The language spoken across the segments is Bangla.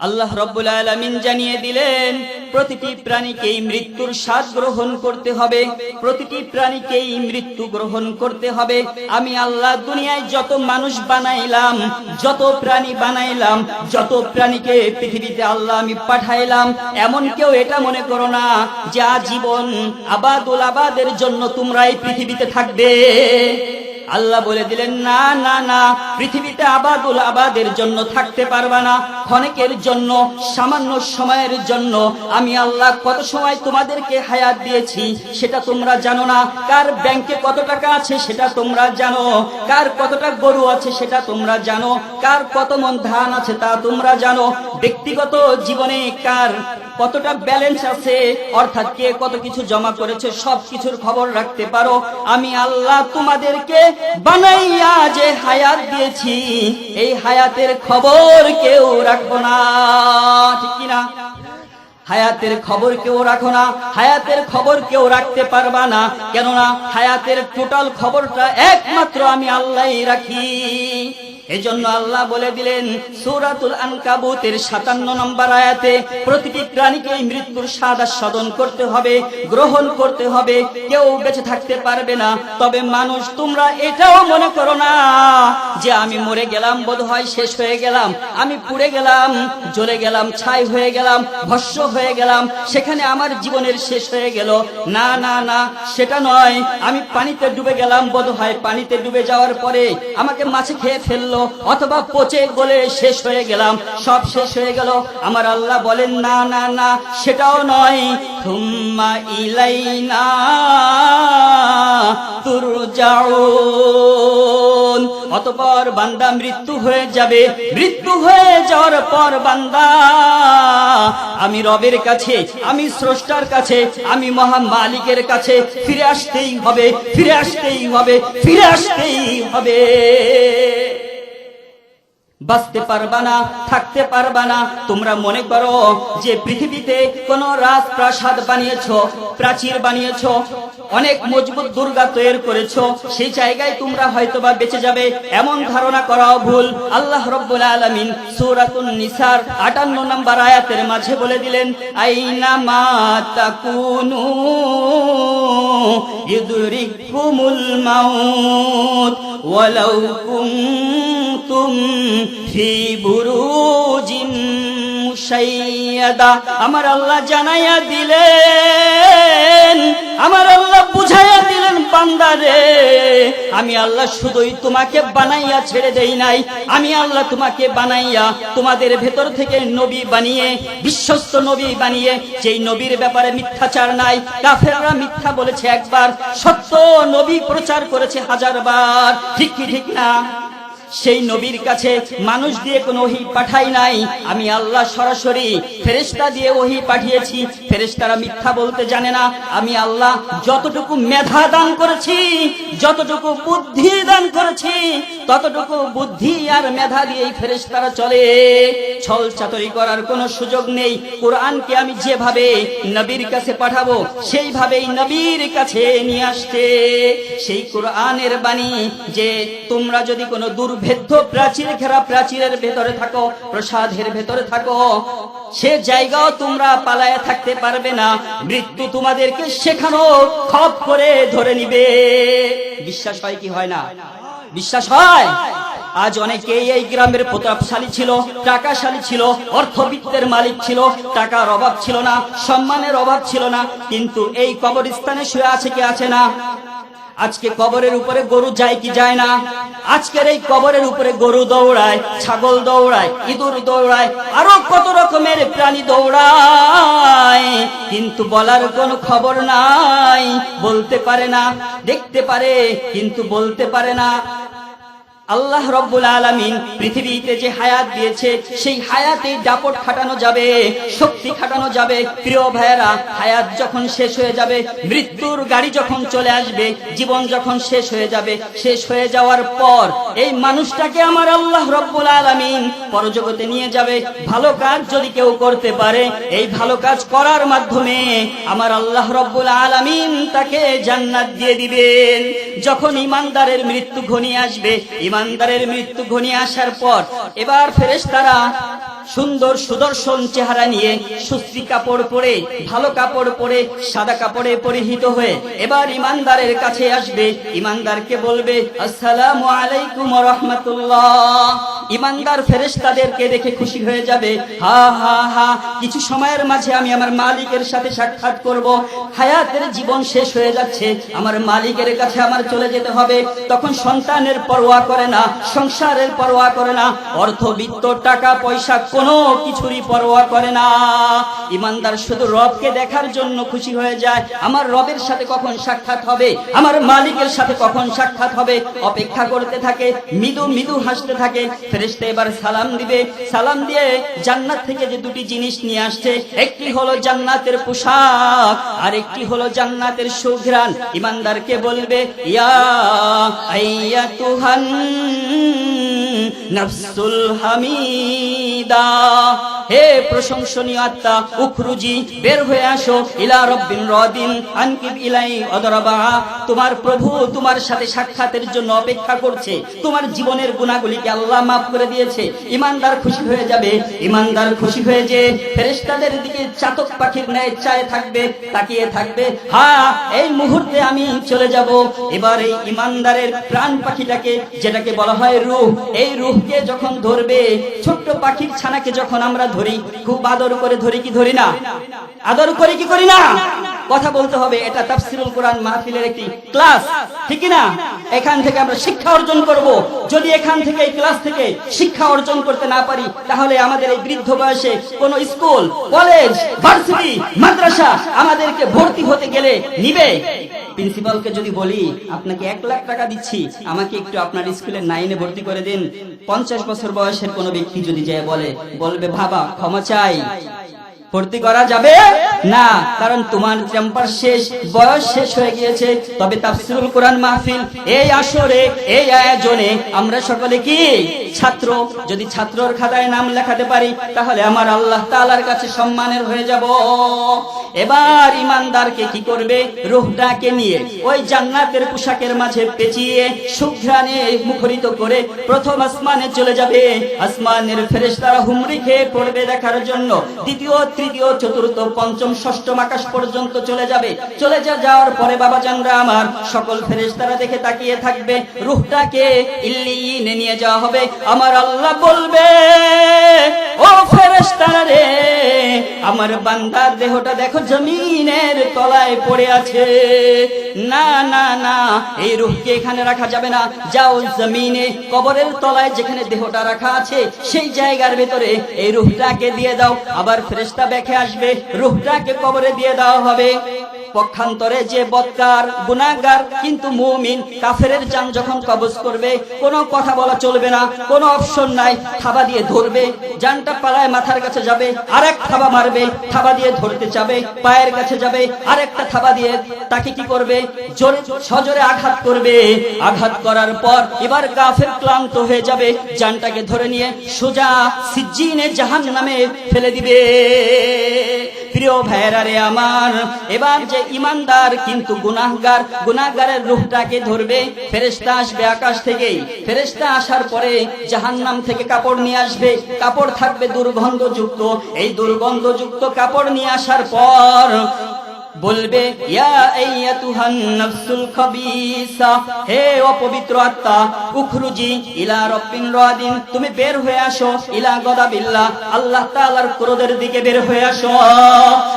আল্লাহ রব্বুল আলামিন জানিয়ে দিলেন, প্রতিটি প্রাণীকেই মৃত্যুর স্বাদ গ্রহণ করতে হবে, প্রতিটি প্রাণীকেই মৃত্যু গ্রহণ করতে হবে। আমি আল্লাহ দুনিয়ায় যত মানুষ বানাইলাম, যত প্রাণী বানাইলাম, যত প্রাণীকে পৃথিবীতে আল্লাহ আমি পাঠাইলাম, এমন কেউ এটা মনে করো না যে আজীবন আবাদুল আবাদের জন্য তোমরা এই পৃথিবীতে থাকবে। আল্লাহ বলে দিলেন, না না না, পৃথিবীতে আবাদুল আবাদের জন্য থাকতে পারবা না। ক্ষণিকের জন্য, সামান্য সময়ের জন্য আমি আল্লাহ কত সময় তোমাদেরকে হায়াত দিয়েছি সেটা তোমরা জানো না। কার ব্যাংকে কত টাকা আছে সেটা তোমরা জানো। কার কতটা গরু আছে সেটা তোমরা জানো। কার কত মন ধান আছে তা তোমরা জানো। ব্যক্তিগত জীবনে কার কতটা ব্যালেন্স আছে, অর্থাৎ কে কত কিছু জমা করেছে সব কিছুর খবর রাখতে পারো। আমি আল্লাহ তোমাদেরকে বানাইয়া যে হায়াত দিয়েছি এই হায়াতের খবর কেউ রাখব না ঠিক কিনা? হায়াতের খবর কেউ রাখো না, হায়াতের খবর কেউ রাখতে পারবা না। কেননা হায়াতের টোটাল খবরটা একমাত্র আমি আল্লাহই রাখি। এজন্য আল্লাহ বলে দিলেন, সূরাতুল আনকাবুতের 57 নম্বর আয়াতে, প্রতিটি প্রাণীকে মৃত্যুর স্বাদ আস্বাদন করতে হবে, গ্রহণ করতে হবে, কেউ বেঁচে থাকতে পারবে না। তবে মানুষ, তোমরা এটাও মনে করো না যে আমি মরে গেলাম বোধ হয় শেষ হয়ে গেলাম, আমি পুড়ে গেলাম, জ্বলে গেলাম, ছাই হয়ে গেলাম ভস্য হয়ে গেলাম, সেখানে আমার জীবনের শেষ হয়ে গেল। না না না, সেটা নয়, আমি পানিতে ডুবে গেলাম বোধ হয় পানিতে ডুবে যাওয়ার পরে আমাকে মাছে খেয়ে ফেলল, অথবা পচে গলে শেষ হয়ে গেলাম। সব শেষ হয়ে গেল। আমার আল্লাহ বলেন, না না না, সেটাও নয়। থুম্মা ইলাইনা তুরজাউন। অতপর বান্দা মৃত্যু হয়ে যাবে। মৃত্যু হয়ে যাওয়ার পর বান্দা, আমি রবের কাছে, আমি স্রষ্টার কাছে, আমি মহা মালিকের কাছে ফিরে আসতেই হবে, ফিরে আসতেই হবে, ফিরে আসতেই হবে। বাঁচতে পারবা না, থাকতে পারবা না। তোমরা মনে করো যে পৃথিবীতে কোন রাজপ্রাসাদ বানিয়েছো, প্রাচীর বানিয়েছো, অনেক মজবুত দুর্গা তৈরি করেছ, সেই জায়গায় তোমরা হয়তোবা বেঁচে যাবে। এমন ধারণা করাও ভুল। আল্লাহ রব্বুল আলামিন সূরাতুন নিসার 58 নম্বর আয়াতের মাঝে বলে দিলেন, আইনা মা তাকুনু ইদরিকুমুল মাউত। ওয়ালাউ কুনতুম ফি বুরুজিন মুশাইয়াদা আমার আল্লাহ জানাইয়া দিলেন, আমার আল্লাহ বুঝাইয়া দিলেন বান্দারে আমি আল্লাহ শুধুই তোমাকে বানাইয়া ছেড়ে দেই নাই, আমি আল্লাহ তোমাকে বানাইয়া তোমাদের ভেতর থেকে নবী বানিয়ে, বিশ্বস্ত নবী বানিয়ে, যেই নবীর ব্যাপারে মিথ্যাচার নাই, কাফেররা মিথ্যা বলেছে একবার, সত্য নবী প্রচার করেছে হাজার বার ঠিক কি ঠিক না? সেই নবীর কাছে মানুষ দিয়ে কোনো ওহি পাঠাই নাই। আমি আল্লাহ সরাসরি ফেরেশতা দিয়ে ওহি পাঠিয়েছি। ফেরেশতারা মিথ্যা বলতে জানে না। আমি আল্লাহ যতটুকু মেধা দান করেছি, যতটুকু বুদ্ধি দান করেছি, ততটুকু বুদ্ধি আর মেধা দিয়ে ফেরেশতারা চলে। ছল চাতরি করার কোনো সুযোগ নেই। কোরআনকে আমি যেভাবে নবীর কাছে পাঠাবো, সেইভাবেই নবীর কাছে নিয়ে আসতে সেই কোরআনের বাণী যে তোমরা যদি কোনো দুর্ভেদ্য প্রাচীর ঘেরা প্রাচীরের ভেতরে থাকো, প্রসাদের ভেতরে থাকো। সে জায়গাও তোমরা পালায় থাকতে পারবে না। মৃত্যু তোমাদেরকে সেখানো খপ করে ধরে নিবে। বিশ্বাস হয় কি হয় না? বিশ্বাস হয়? আজ অনেকেই এই গ্রামের প্রতাপশালী ছিল, টাকাশালী ছিল, অর্থবিত্তের মালিক ছিল, টাকার অভাব ছিল না, সম্মানের অভাব ছিল না, কিন্তু এই কবরস্থানে শুয়ে আছে কি আছে না? আজকে কবরের উপরে গরু যায় কি যায় না? আজকের এই কবরের উপরে গরু দৌড়ায়, ছাগল দৌড়ায়, ইঁদুর দৌড়ায়, আরও কত রকমের প্রাণী দৌড়ায়। কিন্তু বলার কোনো খবর নাই। বলতে পারে না, দেখতে পারে, কিন্তু বলতে পারে না। আল্লাহ রব্বুল আলামিন পৃথিবীতে যে হায়াত দিয়েছে, সেই হায়াতে দাপট খাটানো যাবে, শক্তি খাটানো যাবে। প্রিয় ভাইয়েরা, হায়াত যখন শেষ হয়ে যাবে, মৃত্যুর গাড়ি যখন চলে আসবে, জীবন যখন শেষ হয়ে যাবে, শেষ হয়ে যাওয়ার পর এই মানুষটাকে আমার আল্লাহ রব্বুল আলামিন পরজগতে নিয়ে যাবে। ভালো কাজ যদি কেউ করতে পারে, এই ভালো কাজ করার মাধ্যমে আমার আল্লাহ রব্বুল আলামিন তাকে জান্নাত দিয়ে দিবেন। যখন ইমানদারের মৃত্যু ঘনিয়ে আসবে ইমানদারের মৃত্যু ঘনিয়ে আসার পর এবার ফেরেশতারা সুন্দর সুদর্শন চেহারা নিয়ে সুশ্রী কাপড় পরে, ভালো কাপড় পরে, সাদা কাপড়ে পরিহিত হয়ে এবার ইমানদারের কাছে আসবে। ইমানদারকে বলবে, আসসালামু আলাইকুম রহমতুল্লাহ। ইমানদার ফেরেশতাদেরকে দেখে খুশি হয়ে যাবে। হা হা হা, কিছু সময়ের মাঝে আমি আমার মালিকের সাথে সাক্ষাৎ করব। হায়াতের জীবন শেষ হয়ে যাচ্ছে। আমার মালিকের কাছে আমার চলে যেতে হবে। তখন সন্তানের পরোয়া করে না, সংসারের পরোয়া করে না। অর্থবিত্ত টাকা পয়সা কোনো কিছুরই পরোয়া করে না। ইমানদার শুধু রবকে দেখার জন্য খুশি হয়ে যায়। আমার রবের সাথে কখন সাক্ষাৎ হবে? আমার মালিকের সাথে কখন সাক্ষাৎ হবে? অপেক্ষা করতে থাকে, মৃদু মৃদু হাসতে থাকে। ফেরেশতা এবার সালাম দিবে। সালাম দিয়ে জান্নাত থেকে যে দুটি জিনিস নিয়ে আসছে, একটি হলো জান্নাতের পোশাক আর একটি হলো জান্নাতের সুঘ্রাণ। ইমানদারকে বলবে, ইয়া আইয়াতুহান নফসুল হামিদা। হে প্রশংসনীয় আত্মা, উখরুজি, বের হয়ে আসো ইলা রব্বিন রদিন, আনকিব ইলাই অদরবা। তোমার প্রভু তোমার সাথে সাক্ষাতের জন্য অপেক্ষা করছে। তোমার জীবনের গুণাগুলিকে আল্লাহ মাফ করে দিয়েছে। ইমানদার খুশি হয়ে যাবে, ইমানদার খুশি হয়ে যে ফেরেশতাদের দিকে চাতক পাখির ন্যায় চায় থাকবে, তাকিয়ে থাকবে হ্যাঁ এই মুহূর্তে আমি চলে যাব। এবার এই ইমানদারের প্রাণ পাখিটাকে, যেটাকে বলা হয় রূহ, এই রূহকে যখন ধরবে, ছোট্ট পাখির ছানাকে যখন আমরা ধরি, খুব আদর করে ধরি কি ধরি না? আদর করে কি করি না? কথা বলতে হবে, এটা তাফসিরুল কোরআন মাহফিলের একটি ক্লাস, ঠিক না? এখান থেকে আমরা শিক্ষা অর্জন করব। যদি এখান থেকে, এই ক্লাস থেকে শিক্ষা অর্জন করতে না পারি, তাহলে আমাদের এই বৃদ্ধ বয়সে কোন স্কুল, কলেজ, ভার্সিটি, মাদ্রাসা আমাদেরকে ভর্তি হতে গেলে নিবে। প্রিন্সিপালকে যদি বলি, আপনাকে এক লাখ টাকা দিচ্ছি, আমাকে একটু আপনার স্কুলে নাইনে ভর্তি করে দিন। পঞ্চাশ বছর বয়সের কোনো ব্যক্তি যদি যায় বলে, বলবে ভাবা ক্ষমা চাই। ভর্তি করা যাবে? না, কারণ তোমার টেম্পার শেষ, বয়স শেষ হয়ে গিয়েছে। তবে তাফসিরুল কোরআন মাহফিল, এই আসরে, এই আয়োজনে আমরা সকলে কি? ছাত্র। যদি ছাত্রর খাতায় নাম লেখাতে পারি, তাহলে আমার আল্লাহ তাআলার কাছে সম্মানের হয়ে যাব। এবার ইমানদারকে কি করবে? রুহটাকে নিয়ে, ওই জান্নাতের পোশাকের মাঝে পেঁচিয়ে, সুঘ্রাণে মুখরিত করে প্রথম আসমানে চলে যাবে। আসমানের ফেরেশতারা হুমড়ি খেয়ে পড়বে দেখার জন্য। দ্বিতীয় তৃতীয়, চতুর্থ, পঞ্চম, ষষ্ঠম আকাশ পর্যন্ত চলে যাবে। চলে যা, যাওয়ার পরে বাবা জানরা আমার সকল ফেরেশতারা দেখে তাকিয়ে থাকবে। রুহটাকে ইল্লিয়িনে নিয়ে যাওয়া হবে। আমার আল্লাহ বলবে, ও ফেরেশতারা রে, আমার বান্দার দেহটা দেখো জমিনের তলায় পড়ে আছে। না না না, এই রুহকে এখানে রাখা যাবে না। যাও জমিনে, কবরের তলায় যেখানে দেহটা রাখা আছে, সেই জায়গার ভেতরে এই রুহটাকে দিয়ে দাও। আবার ফেরেশতা দেখে আসবে রুহটাকে কবরে দিয়ে দেওয়া হবে। পক্ষান্তরে যে বৎকার, গুনাহগার, কিন্তু মুমিন, কাফেরের জান যখন কবজ করবে, কোনো কথা বলা চলবে না, কোনো অপশন নাই, থাবা দিয়ে ধরবে জানটা পালায় মাথার কাছে যাবে, আরেক থাবা মারবে, থাবা দিয়ে ধরতে যাবে, পায়ের কাছে যাবে, আরেকটা থাবা দিয়ে তাকে কি করবে? জোরে, সজোরে আঘাত করবে। আঘাত করার পর এবার কাফের ক্লান্ত হয়ে যাবে জানটাকে ধরে নিয়ে সোজা সিজ্জিনে জাহান নামে ফেলে দিবে। প্রিয় ভাইয়েরা রে আমার, এবার যে ইমানদার, কিন্তু গুনাহগার, গুনাহগারের রূপটাকে ধরবে ফেরেস্তা আসবে আকাশ থেকে ফেরেশতা আসার পরে জাহান্নাম থেকে কাপড় নিয়ে আসবে। কাপড় থাকবে দুর্গন্ধযুক্ত। এই দুর্গন্ধযুক্ত কাপড় নিয়ে আসার পর বলবে হে অপবিত্র আত্মা, উখরুজি ইলা রব্বিন রাদিন, তুমি বের হয়ে আসো ইলা গদাবিল্লাহ, আল্লাহ তাআলার ক্রোধের দিকে বের হয়ে আসো।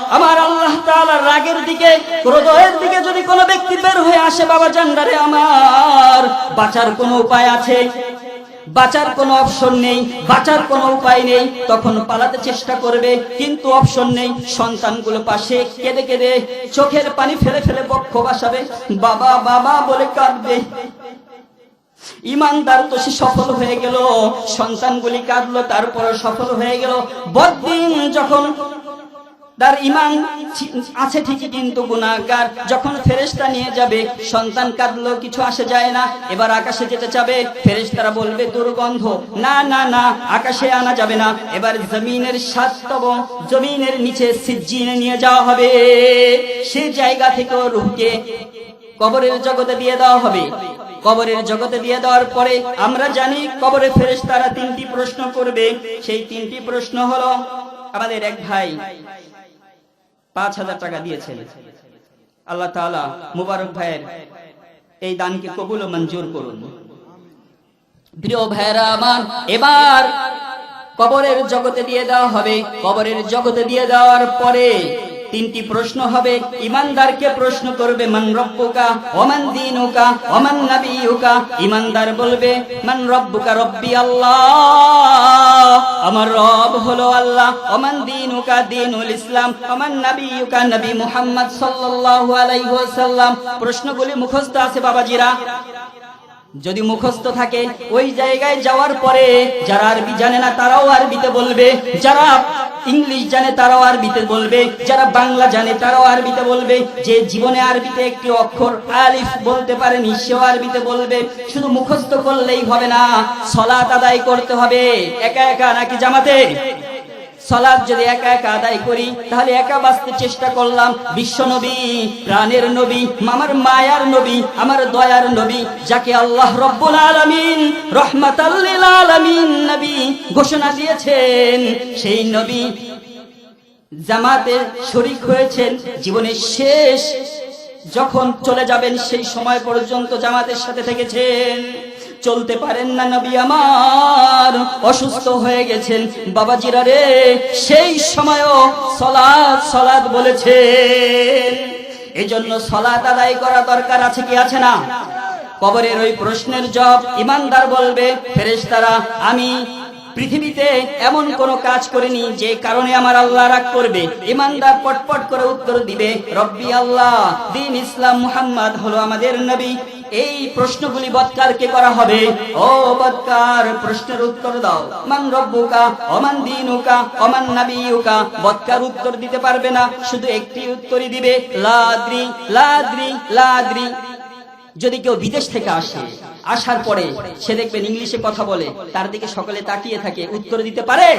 আমার আল্লাহ তাআলার রাগের দিকে, ক্রোধের দিকে যদি কোনো ব্যক্তি বের হয়ে আসে, বাবা জান্ডারে আমার, বাঁচার কোনো উপায় আছে? বাঁচার কোনো অপশন নেই, বাঁচার কোনো উপায় নেই, তখন পালাতে চেষ্টা করবে, কিন্তু অপশন নেই, সন্তানগুলো পাশে কেঁদে কেঁদে চোখের পানি ফেলে ফেলে বক্ষ বাসাবে, বাবা বাবা বলে কাঁদবে। ইমানদার তো সে সফল হয়ে গেল, সন্তানগুলি কাঁদলো তারপরে সফল হয়ে গেল। বদিন যখন তার ইমান ছি- আছে ঠিকই, কিন্তু গুনাহগার যখন ফেরেশতা নিয়ে যাবে, সন্তান কাঁদলো কিছু আসে যায় না। এবার আকাশে যেতে চাবে, ফেরেশতারা বলবে, দুর্গন্ধ। না না না, আকাশে আনা যাবে না। এবার জমিনের সাততম জমিনের নিচে সিজ্জিনে নিয়ে যাওয়া হবে। সেই জায়গা থেকে রুহকে কবরের জগতে দিয়ে দেওয়া হবে। কবরের জগতে দিয়ে দেওয়ার পরে আমরা জানি, কবরে ফেরেস তারা তিনটি প্রশ্ন করবে। সেই তিনটি প্রশ্ন হলো, আমাদের এক ভাই পাঁচ হাজার টাকা দিয়েছেন। আল্লাহ তালা মুবারক ভাইয়ের এই দানকে কবুল মঞ্জুর করুন। প্রিয় ভাইরা আমার, এবার কবরের জগতে দিয়ে দেওয়া হবে। কবরের জগতে দিয়ে দেওয়ার পরে তিনটি প্রশ্ন হবে। ইমানদারকে প্রশ্ন করবে, মান রব্বুকা ওমান দিনুকা ওমান নাবিয়ুকা? ইমানদার বলবে, মান রব্বুকা রব্বি আল্লাহ। আমার রব হলো আল্লাহ। ওমান দিনুকা দিনুল ইসলাম? ওমান নাবিয়ুকা নবী মুহাম্মদ সাল্লাল্লাহু আলাইহি ওয়াসাল্লাম? প্রশ্নগুলি মুখস্থ আছে, বাবাজিরা। যদি মুখস্থ থাকে, ওই জায়গায় যাওয়ার পরে যারা আরবি জানে না তারাও আরবিতে বলবে, যারা ইংলিশ জানে তারাও আরবিতে বলবে, যারা বাংলা জানে তারাও আরবিতে বলবে, যে জীবনে আরবিতে একটি অক্ষর আলিফ বলতে পারেনি সেও আরবিতে বলবে। শুধু মুখস্থ করলেই হবে না, সলাত আদায় করতে হবে, একা একা নাকি জামাতে? সলাদ যদি একা একা আদায় করি, তাহলে একা বাঁচতে চেষ্টা করলাম বিশ্ব নবী, প্রাণের নবী, আমার মায়ার নবী, আমার দয়ার নবী, যাকে আল্লাহ রব্বুল আলামিন রহমাতাল্লিল আলামিন নবী ঘোষণা দিয়েছেন। সেই নবী জামাতে শরিক হয়েছেন জীবনের শেষ, যখন চলে যাবেন সেই সময় পর্যন্ত জামাতের সাথে থেকেছেন। চলতে পারেন না নবী আমার। অসুস্থ হয়ে গেছেন। বাবাজিরা রে, সেই সময়ও সলাদ সলাদ বলেছেন। এজন্য সলাদ আদায় করা দরকার আছে কি আছে না? কবরের ওই প্রশ্নের জব ইমানদার বলবে, ফেরেশতারা, আমি পৃথিবীতে এমন কোন কাজ করিনি যে কারণে আমার আল্লাহ রাগ করবে। ইমানদার পটপট করে উত্তর দিবে, রব্বি আল্লাহ, দিন ইসলাম মুহাম্মদ হলো আমাদের নবী। এই প্রশ্নগুলি বৎকারকে করা হবে? ও বৎকার, প্রশ্নের উত্তর দাও। মান রব্বুকা অমান দিনুকা অমান নাবিয়ুকা। বৎকার উত্তর দিতে পারবে না, শুধু একটি উত্তরই দিবে, লাদ্রি লাদ্রি লাদ্রি। যদি কেউ বিদেশ থেকে আসে, আসার পরে সে দেখবেন ইংলিশে কথা বলে, তার দিকে সকলে তাকিয়ে থাকে, উত্তর দিতে পারে?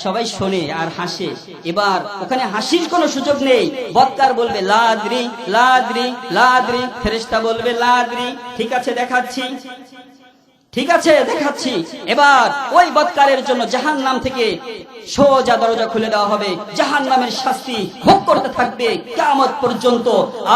সবাই শোনে আর হাসে। এবার ওখানে হাসির কোনো সুযোগ নেই। বৎকার বলবে, লাদ্রি লাদ্রি লাদ্রি। ফেরেস্তা বলবে, লাদ্রি। ঠিক আছে, দেখাচ্ছি। ঠিক আছে, দেখাচ্ছি। এবার ওই বৎকারের জন্য জাহান নাম থেকে সোজা দরজা খুলে দেওয়া হবে। জাহান নামের শাস্তি ভোগ করতে থাকবে কামত পর্যন্ত।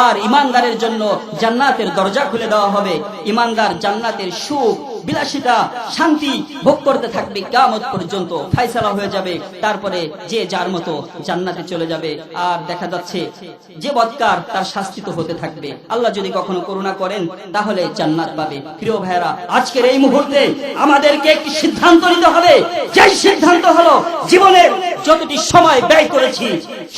আর ইমানদারের জন্য জান্নাতের দরজা খুলে দেওয়া হবে। ইমানদার জান্নাতের সুখ বিলাসিতা, শান্তি ভোগ করতে থাকবে। কামত পর্যন্ত ফাইসালা হয়ে যাবে। তারপরে যে যার মতো জান্নাতে চলে যাবে। আর দেখা যাচ্ছে যে বৎকার তার শাস্তি তো হতে থাকবে। আল্লাহ যদি কখনো করুণা করেন, তাহলে জান্নাত পাবে। প্রিয় ভাইরা আজকের এই মুহূর্তে আমাদেরকে একটি সিদ্ধান্ত নিতে হবে। যেই সিদ্ধান্ত হলো, জীবনের যতটি সময় ব্যয় করেছি,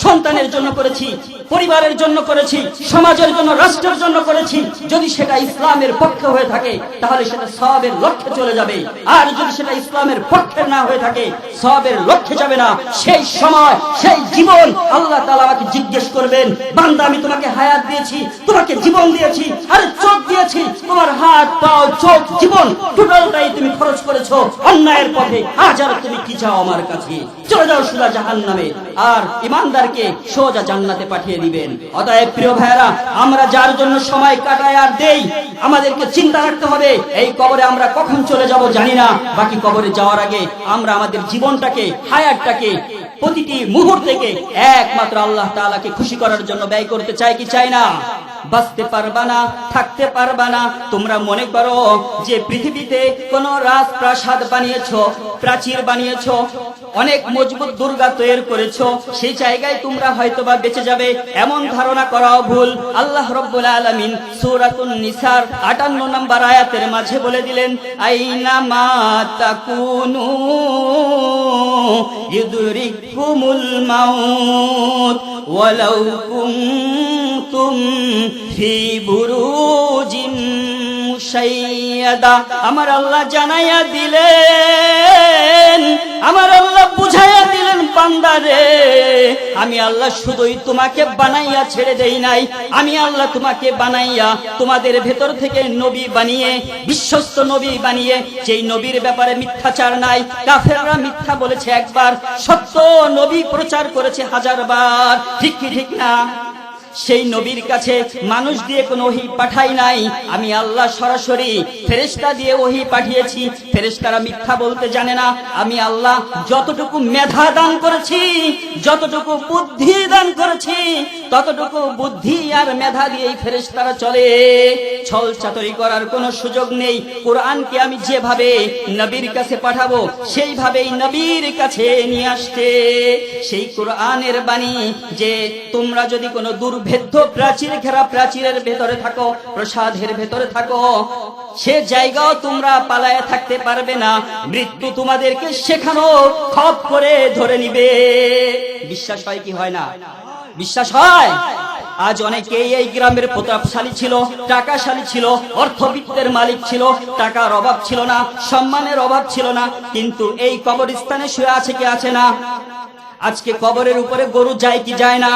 সন্তানের জন্য করেছি, পরিবারের জন্য করেছি, সমাজের জন্য, রাষ্ট্রের জন্য করেছি, যদি সেটা ইসলামের পক্ষে হয়ে থাকে, তাহলে সেটা সবের লক্ষ্যে চলে যাবে। আর যদি সেটা ইসলামের পক্ষে না হয়ে থাকে, সবের লক্ষ্যে যাবে না। সেই সময়, সেই জীবন আল্লাহ আমাকে জিজ্ঞেস করবেন, বান্দা, আমি তোমাকে হায়াত দিয়েছি, তোমাকে জীবন দিয়েছি, আরে চোখ দিয়েছি, তোমার হাত, পাও, চোখ, জীবন টোটালটাই তুমি খরচ করেছ, অন্যায়ের পথে। আজ আর তুমি কি চাও আমার কাছে? চলে যাও সোজা জাহান নামে আর ইমানদারকে সোজা জান্নাতে পাঠিয়ে দিবেন। অতএব প্রিয় ভাইরা আমরা যার জন্য সময় কাটাই আর দেই, আমাদেরকে চিন্তা রাখতে হবে, এই কবরে আমরা কখন চলে যাব জানি না। বাকি কবরে যাওয়ার আগে আমরা আমাদের জীবনটাকে, হায়াতটাকে, প্রতিটি মুহূর্তেকে একমাত্র আল্লাহ তাআলাকে খুশি করার জন্য ব্যয় করতে চাই কি চাই না? বাঁচতে পারবা না, থাকতে পারবা না। তোমরা মনে করো যে পৃথিবীতে কোন রাজপ্রাসাদ বানিয়েছ, প্রাচীর বানিয়েছ, অনেক মজবুত দুর্গা তৈরি করেছ, সেই জায়গায় তোমরা হয়তোবা বেঁচে যাবে। এমন ধারণা করাও ভুল। আল্লাহ রব্বুল আলামিন সূরাতুন নিসার 58 নম্বর আয়াতের মাঝে বলে দিলেন, আইনা মা তাকুনু ইদরিকুমুল মাউত। ওয়ালাউ কুনতুম ফি বুরুজিন মুশাইয়াদা আমার আল্লাহ জানাইয়া দিলেন আমার আল্লাহ বুঝাইয়া দিলেন বান্দারে আমি আল্লাহ শুধুই তোমাকে বানাইয়া ছেড়ে দেই নাই। আমি আল্লাহ তোমাকে বানাইয়া তোমাদের ভেতর থেকে নবী বানিয়ে, বিশ্বস্ত নবী বানিয়ে, যেই নবীর ব্যাপারে মিথ্যাচার নাই, কাফেররা মিথ্যা বলেছে একবার, সত্য নবী প্রচার করেছে হাজারবার। ঠিক কি ঠিক না? সেই নবীর কাছে মানুষ দিয়ে কোনো ওহি পাঠাই নাই। আমি আল্লাহ সরাসরি ফেরেশতা দিয়ে ওহি পাঠিয়েছি। ফেরেশতারা মিথ্যা বলতে জানে না। আমি আল্লাহ যতটুকু মেধা দান করেছি, যতটুকু বুদ্ধি দান করেছি, ততটুকু বুদ্ধি আর মেধা দিয়েই ফেরেশতারা চলে। ছল চাতরি করার কোনো সুযোগ নেই। কোরআনকে আমি যেভাবে নবীর কাছে পাঠাবো, সেইভাবেই নবীর কাছে নিয়ে আসছে। সেই কোরআনের বাণী যে তোমরা যদি কোনো দুর্ভেদ্য প্রাচীর, ঘেরা প্রাচীরের ভেতরে থাকো, প্রসাদের ভেতরে থাকো। সে জায়গাও তোমরা পালায় থাকতে পারবে না। মৃত্যু তোমাদেরকে সেখানো খপ করে ধরে নিবে। বিশ্বাস হয় কি হয় না? বিশ্বাস হয়? আজ অনেকেই এই গ্রামের প্রতাপশালী ছিল, টাকাশালী ছিল, অর্থবিত্তের মালিক ছিল, টাকার অভাব ছিল না, সম্মানের অভাব ছিল না, কিন্তু এই কবরস্থানে শুয়ে আছে কি আছে না? আজকে কবরের উপরে গরু যায় কি যায় না?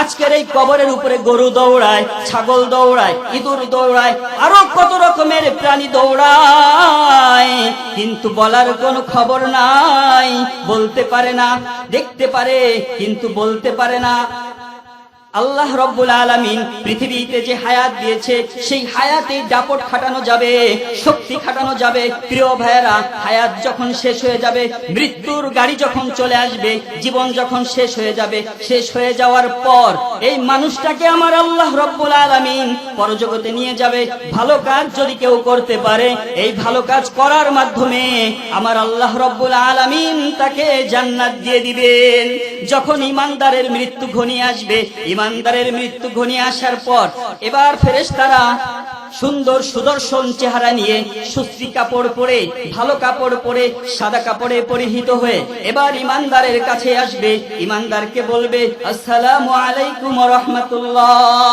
আজকের এই কবরের উপরে গরু দৌড়ায়, ছাগল দৌড়ায়, ইঁদুর দৌড়ায়, আরও কত রকমের প্রাণী দৌড়ায়। কিন্তু বলার কোনো খবর নাই, বলতে পারে না, দেখতে পারে, কিন্তু বলতে পারে না। আল্লাহ রব্বুল আলামিন পৃথিবীতে যে হায়াত দিয়েছে, সেই হায়াতে দাপট খাটানো যাবে, শক্তি খাটানো যাবে। প্রিয় ভাইয়েরা, হায়াত যখন শেষ হয়ে যাবে, মৃত্যুর গাড়ি যখন চলে আসবে, জীবন যখন শেষ হয়ে যাবে, শেষ হয়ে যাওয়ার পর এই মানুষটাকে আমার আল্লাহ রব্বুল আলামিন পরজগতে নিয়ে যাবে। ভালো কাজ যদি কেউ করতে পারে, এই ভালো কাজ করার মাধ্যমে আমার আল্লাহ রব্বুল আলামিন তাকে জান্নাত দিয়ে দিবেন। যখন ইমানদারের মৃত্যু ঘনিয়ে আসবে ইমানদারের মৃত্যু ঘনিয়ে আসার পর এবার ফেরেশতারা সুন্দর সুদর্শন চেহারা নিয়ে সুস্ত্রী কাপড় পরে, ভালো কাপড় পরে, সাদা কাপড়ে পরিহিত হয়ে এবার ইমানদারের কাছে আসবে। ইমানদারকে বলবে, আসসালামু আলাইকুম রহমতুল্লাহ।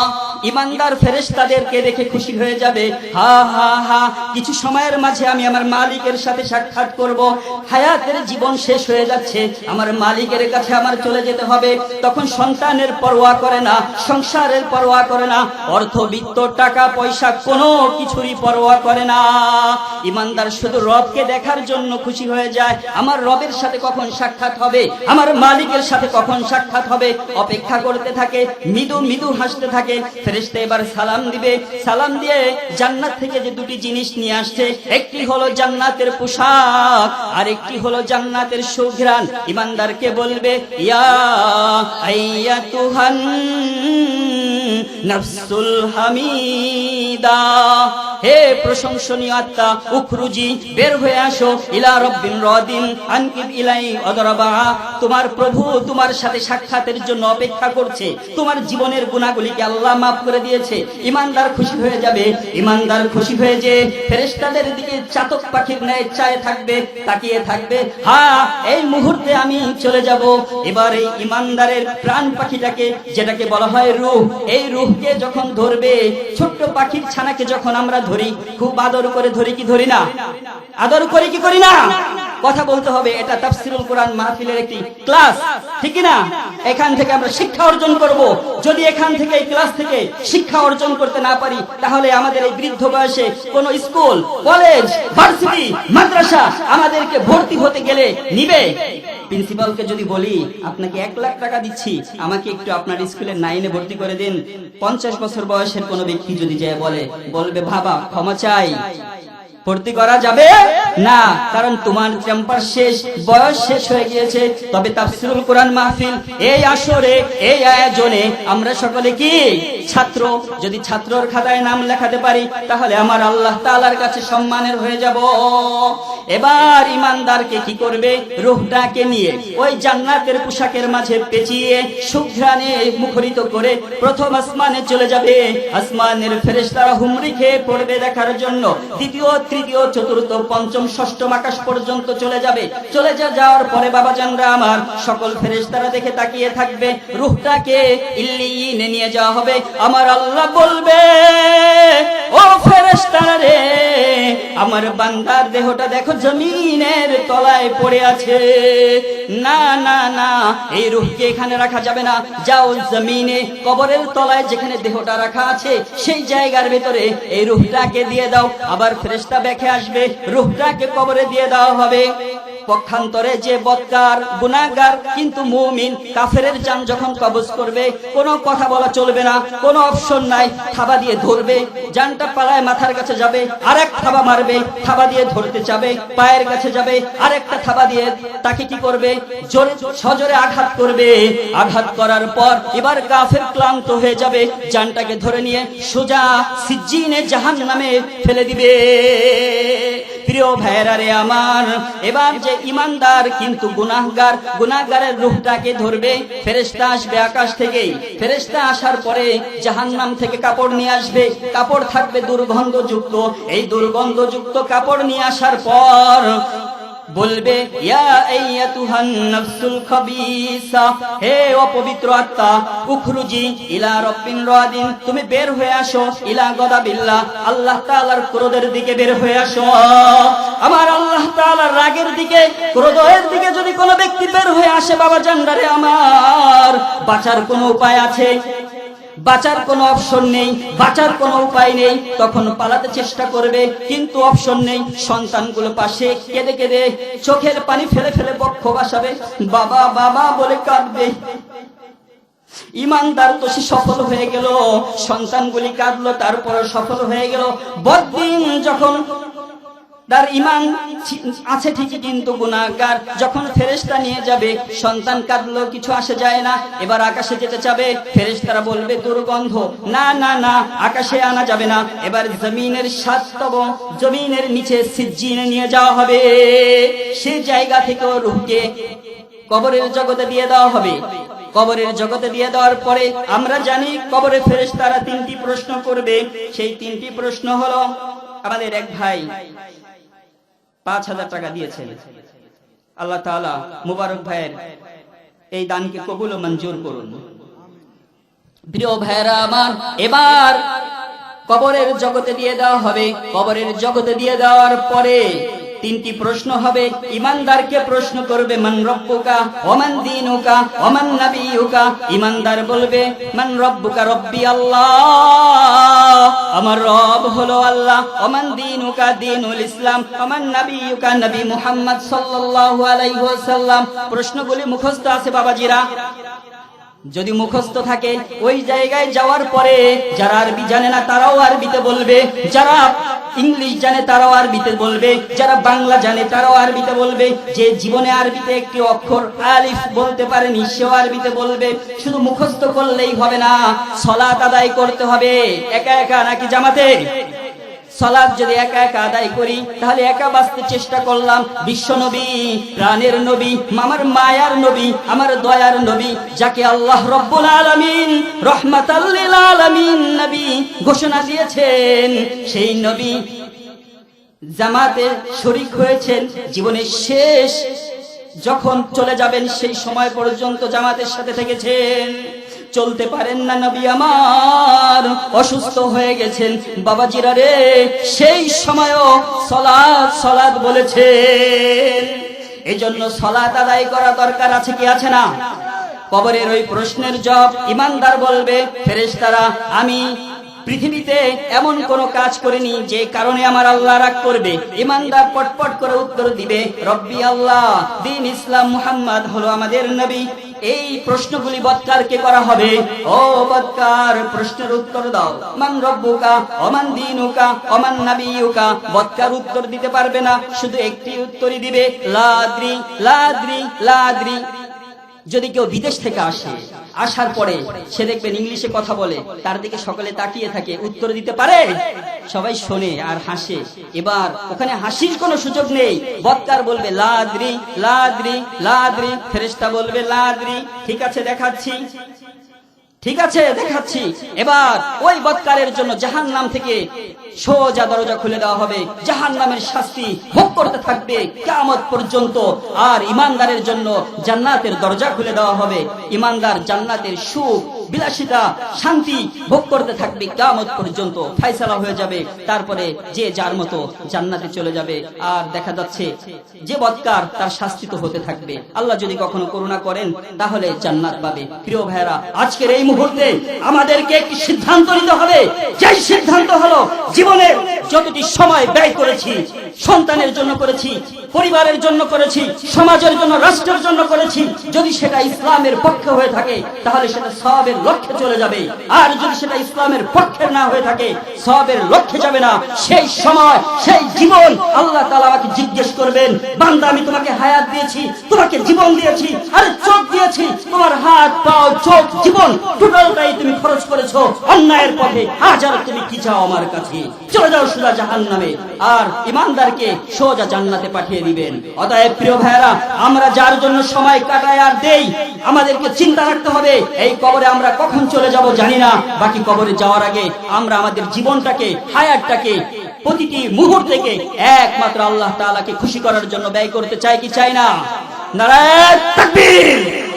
ইমানদার ফেরেশতাদেরকে দেখে খুশি হয়ে যাবে, হা হা হা, কিছু সময়ের মাঝে আমি আমার মালিকের সাথে সাক্ষাৎ করব। হায়াতের জীবন শেষ হয়ে যাচ্ছে, আমার মালিকের কাছে আমার চলে যেতে হবে। তখন সন্তানের পরোয়া করে না, সংসারের পরোয়া করে না, অর্থবিত্ত টাকা পয়সা কোনো কিছুরই পরোয়া করে না। ইমানদার শুধু রবকে দেখার জন্য খুশি হয়ে যায়। আমার রবের সাথে কখন সাক্ষাৎ হবে? আমার মালিকের সাথে কখন সাক্ষাৎ হবে? অপেক্ষা করতে থাকে, মৃদু মৃদু হাসতে থাকে। ফেরেশতা এবার সালাম দিবে। সালাম দিয়ে জান্নাত থেকে যে দুটি জিনিস নিয়ে আসছে, একটি হলো জান্নাতের পোশাক আর একটি হলো জান্নাতের সুঘ্রাণ। ইমানদারকে বলবে, ইয়া আইয়াতুহান নাফসুল হামিদা। হে প্রশংসনীয় আত্মা, উখরুজি, বের হয়ে আসো ইলা রব্বিন রদিন, আনকিব ইলাই অদরবা। তোমার প্রভু তোমার সাথে সাক্ষাতের জন্য অপেক্ষা করছে। তোমার জীবনের গুণাগুলিকে আল্লাহ মাফ করে দিয়েছে। ইমানদার খুশি হয়ে যাবে, ইমানদার খুশি হয়ে যে ফেরেশতাদের দিকে চাতক পাখির ন্যায় চায় থাকবে, তাকিয়ে থাকবে হ্যাঁ এই মুহূর্তে আমি চলে যাব। এবার এই ইমানদারের প্রাণ পাখিটাকে, যেটাকে বলা হয় রূহ, এই রূহকে যখন ধরবে, ছোট্ট পাখির ছানাকে যখন আমরা ধরি, খুব আদর করে ধরি কি ধরি না? আদর করি কি করি না? কথা বলতে হবে, এটা তাফসিরুল কোরআন মাহফিলের একটি ক্লাস, ঠিক না? এখান থেকে আমরা শিক্ষা অর্জন করব। যদি এখান থেকে, এই ক্লাস থেকে শিক্ষা অর্জন করতে না পারি, তাহলে আমাদের এই বৃদ্ধ বয়সে কোন স্কুল, কলেজ, ভার্সিটি, মাদ্রাসা আমাদেরকে ভর্তি হতে গেলে নিবে। প্রিন্সিপালকে যদি বলি, আপনাকে এক লাখ টাকা দিচ্ছি, আমাকে একটু আপনার স্কুলের নাইনে ভর্তি করে দিন। পঞ্চাশ বছর বয়সের কোনো ব্যক্তি যদি যায় বলে, বলবে ভাবা ক্ষমা চাই। ভর্তি করা যাবে? না, কারণ তোমার টেম্পার শেষ, বয়স শেষ হয়ে গিয়েছে। তবে তাফসিরুল কোরআন মাহফিল, এই আসরে, এই আয়োজনে আমরা সকলে কি? ছাত্র। যদি ছাত্রর খাতায় নাম লেখাতে পারি, তাহলে আমার আল্লাহ তাআলার কাছে সম্মানের হয়ে যাব। এবার ইমানদারকে কি করবে? রূহটাকে নিয়ে, ওই জান্নাতের পোশাকের মাঝে পেঁচিয়ে, সুঘ্রাণে মুখরিত করে প্রথম আসমানে চলে যাবে। আসমানের ফেরেশতারা হুমরি খেয়ে পড়বে দেখার জন্য। দ্বিতীয় তৃতীয়, চতুর্থ, পঞ্চম, ষষ্ঠম আকাশ পর্যন্ত চলে যাবে। চলে যাওয়ার পরে বাবা জানরা আমার সকল ফেরেশতারা দেখে তাকিয়ে থাকবে। রূহটাকে ইল্লিয়িনে নিয়ে যাওয়া হবে। আমার আল্লাহ বলবে, ও ফেরেশতারা রে, আমার বান্দার দেহটা দেখো জমিনের তলায় পড়ে আছে। না না না, এই রূহকে এখানে রাখা যাবে না। যাও জমিনে, কবরের তলায় যেখানে দেহটা রাখা আছে, সেই জায়গার ভেতরে এই রূহটাকে দিয়ে দাও। আবার ফেরেশতা দেখে আসবে রুহটাকে কবরে দিয়ে দেওয়া হবে। পক্ষান্তরে যে বৎকার গুনাহগার, কিন্তু মুমিন, কাফেরের জান যখন কবজ করবে, কোনো কথা বলা চলবে না, কোনো অপশন নাই, থাবা দিয়ে ধরবে জানটা পালায় মাথার কাছে যাবে, আরেক থাবা মারবে, থাবা দিয়ে ধরতে যাবে, পায়ের কাছে যাবে, আরেকটা থাবা দিয়ে তাকে কি করবে? জোরে, সজোরে আঘাত করবে। আঘাত করার পর এবার কাফের ক্লান্ত হয়ে যাবে জানটাকে ধরে নিয়ে সোজা সিজ্জিনে জাহান নামে ফেলে দিবে। প্রিয় ভাইরা রে আমার, এবার যে ইমানদার কিন্তু গুনাহগার, গুনাহগারের রূহটাকে ধরবে ফেরেস্তা আসবে আকাশ থেকেই। ফেরেশতা আসার পরে জাহান্নাম থেকে কাপড় নিয়ে আসবে। কাপড় থাকবে দুর্গন্ধযুক্ত। এই দুর্গন্ধযুক্ত কাপড় নিয়ে আসার পর বলবে হে অপবিত্র আত্মা, উখরুজি ইলা রাব্বিন রাদিন, তুমি বের হয়ে আসো ইলা গদাবিল্লাহ, আল্লাহ তাআলার ক্রোধের দিকে বের হয়ে আসো। আমার আল্লাহ তাআলার রাগের দিকে, ক্রোধের দিকে যদি কোনো ব্যক্তি বের হয়ে আসে, বাবা জানদারে আমার, বাঁচার কোনো উপায় আছে? বাঁচার কোনো অপশন নেই, বাঁচার কোনো উপায় নেই, তখন পালাতে চেষ্টা করবে, কিন্তু অপশন নেই, সন্তানগুলো পাশে কেঁদে কেঁদে চোখের পানি ফেলে ফেলে বক্ষ বাসাবে, বাবা বাবা বলে কাঁদবে। ইমানদার তো সে সফল হয়ে গেল, সন্তানগুলি কাঁদলো তারপরে সফল হয়ে গেল। বদিন যখন তার ইমান আছে ঠিকই কিন্তু গুনাহগার। যখন ফেরেশতা নিয়ে যাবে, সন্তান কাঁদলো, কিছু আসে যায় না। এবার আকাশে যেতে চাবে, ফেরেশতারা বলবে, দুর্গন্ধ। না না না, আকাশে আনা যাবে না। এবার জমিনের সাততব জমিনের নিচে সিজ্জিনে নিয়ে যাওয়া হবে। সে জায়গা থেকে রুহকে কবরের জগতে দিয়ে দেওয়া হবে। কবরের জগতে দিয়ে দেওয়ার পরে আমরা জানি, কবরে ফেরেস তারা তিনটি প্রশ্ন করবে। সেই তিনটি প্রশ্ন হলো, আমাদের এক ভাই পাঁচ হাজার টাকা দিয়েছেন। আল্লাহ তালা মুবারক ভাইয়ের এই দানকে কবুল মঞ্জুর করুন। প্রিয় ভাইরা আমার, এবার কবরের জগতে দিয়ে দেওয়া হবে। কবরের জগতে দিয়ে দেওয়ার পরে তিনটি প্রশ্ন হবে। ইমানদারকে প্রশ্ন করবে, মান রব্বুকা, ওমান দিনুকা, ওমান নাবিয়ুকা? ইমানদার বলবে, মান রব্বুকা রব্বি আল্লাহ। আমার রব হলো আল্লাহ। ওমান দিনুকা, দিনুল ইসলাম। ওমান নাবিয়ুকা, নবী মুহাম্মদ সাল্লাল্লাহু আলাইহি ওয়াসাল্লাম। প্রশ্নগুলি মুখস্থ আছে বাবাজিরা। যদি মুখস্থ থাকে, ওই জায়গায় যাওয়ার পরে যারা আরবি জানে না, তারাও আরবিতে বলবে, যারা ইংলিশ জানে তারাও আরবিতে বলবে, যারা বাংলা জানে তারাও আরবিতে বলবে, যে জীবনে আরবিতে একটি অক্ষর আলিফ বলতে পারেনি, সেও আরবিতে বলবে। শুধু মুখস্থ করলেই হবে না সলাত আদায় করতে হবে, একা একা নাকি জামাতে? সলাদ যদি একা একা আদায় করি, তাহলে একা বাঁচতে চেষ্টা করলাম বিশ্ব নবী, প্রাণের নবী, আমার মায়ার নবী, আমার দয়ার নবী, যাকে আল্লাহ রব্বুল আলামিন রহমাতাল্লিল আলামিন নবী ঘোষণা দিয়েছেন। সেই নবী জামাতে শরিক হয়েছেন জীবনের শেষ, যখন চলে যাবেন সেই সময় পর্যন্ত জামাতের সাথে থেকেছেন। চলতে পারেন না নবী আমার। অসুস্থ হয়ে গেছেন। বাবাজিরা রে, সেই সময়ও সলাদ সলাদ বলেছেন। এই জন্য সলাদ আদায় করা দরকার আছে কি আছে না? কবরের ওই প্রশ্নের জব ইমানদার বলবে, ফেরেশতারা, আমি পৃথিবীতে এমন কোন কাজ করিনি যে কারণে আমার আল্লাহ রাগ করবে। ইমানদার পটপট করে উত্তর দিবে, রব্বি আল্লাহ, দিন ইসলাম মুহাম্মদ হলো আমাদের নবী। এই প্রশ্নগুলি বৎকারকে করা হবে। ও বৎকার, প্রশ্নের উত্তর দাও। মান রব্বুকা অমান দিনুকা অমান নাবিয়ুকা। বৎকার উত্তর দিতে পারবে না, শুধু একটি উত্তরই দিবে, লাদ্রি লাদ্রি লাদ্রি। যদি কেউ বিদেশ থেকে আসে আসার পরে সে দেখবেন ইংলিশে কথা বলে, তার দিকে সকলে তাকিয়ে থাকে, উত্তর দিতে পারে? সবাই শোনে আর হাসে। এবার ওখানে হাসির কোনো সুযোগ নেই। বক্তার বলবে, লাদ্রি লাদ্রি লাদ্রি। ফেরেস্তা বলবে, লাদ্রি, ঠিক আছে, দেখাচ্ছি। ঠিক আছে, দেখাচ্ছি। এবার ওই বৎকারের জন্য জাহান নাম থেকে সোজা দরজা খুলে দেওয়া হবে। জাহান নামের শাস্তি ভোগ করতে থাকবে। কামত পর্যন্ত আর ইমানদারের জন্য জান্নাতের দরজা খুলে দেওয়া হবে। ইমানদার জান্নাতের সুখ বিলাসিতা, শান্তি ভোগ করতে থাকবে। কেমত পর্যন্ত ফাইসালা হয়ে যাবে। তারপরে যে যার মতো জান্নাতে চলে যাবে। আর দেখা যাচ্ছে যে বৎকার তার শাস্তি তো হতে থাকবে। আল্লাহ যদি কখনো করুণা করেন, তাহলে জান্নাত পাবে। প্রিয় ভাইরা আজকের এই মুহূর্তে আমাদেরকে একটি সিদ্ধান্ত নিতে হবে। যেই সিদ্ধান্ত হলো, জীবনে যতটি সময় ব্যয় করেছি, সন্তানের জন্য করেছি, পরিবারের জন্য করেছি, সমাজের জন্য, রাষ্ট্রের জন্য করেছি, যদি সেটা ইসলামের পক্ষে হয়ে থাকে, তাহলে সেটা সবের লক্ষ্যে চলে যাবে। আর যদি সেটা ইসলামের পক্ষে না হয়ে থাকে, সবের লক্ষ্যে যাবে না। সেই সময়, সেই জীবন আল্লাহ তাআলা আমাকে জিজ্ঞেস করবেন, বান্দা, আমি তোমাকে হায়াত দিয়েছি, তোমাকে জীবন দিয়েছি, আরে চোখ দিয়েছি, তোমার হাত, পাও, চোখ, জীবন, টোটালটাই তুমি খরচ করেছ। অন্যায়ের পথে হাজার তুমি কি চাও আমার কাছে? চলে যাও সোজা জাহান নামে আর ইমানদারকে সোজা জান্নাতে পাঠিয়ে দিবেন। অতএব প্রিয় ভাইয়েরা, আমরা যার জন্য সময় কাটায় আর দেই, আমাদেরকে চিন্তা রাখতে হবে। এই কবরে আমরা কখন চলে যাব জানি না। বাকি কবরে যাওয়ার আগে আমরা আমাদের জীবনটাকে, হায়াতটাকে প্রতিটি মুহূর্তকে একমাত্র আল্লাহ তাআলাকে খুশি করার জন্য ব্যয় করতে চাই কি চাই না? নারায়ণ তাকবীর!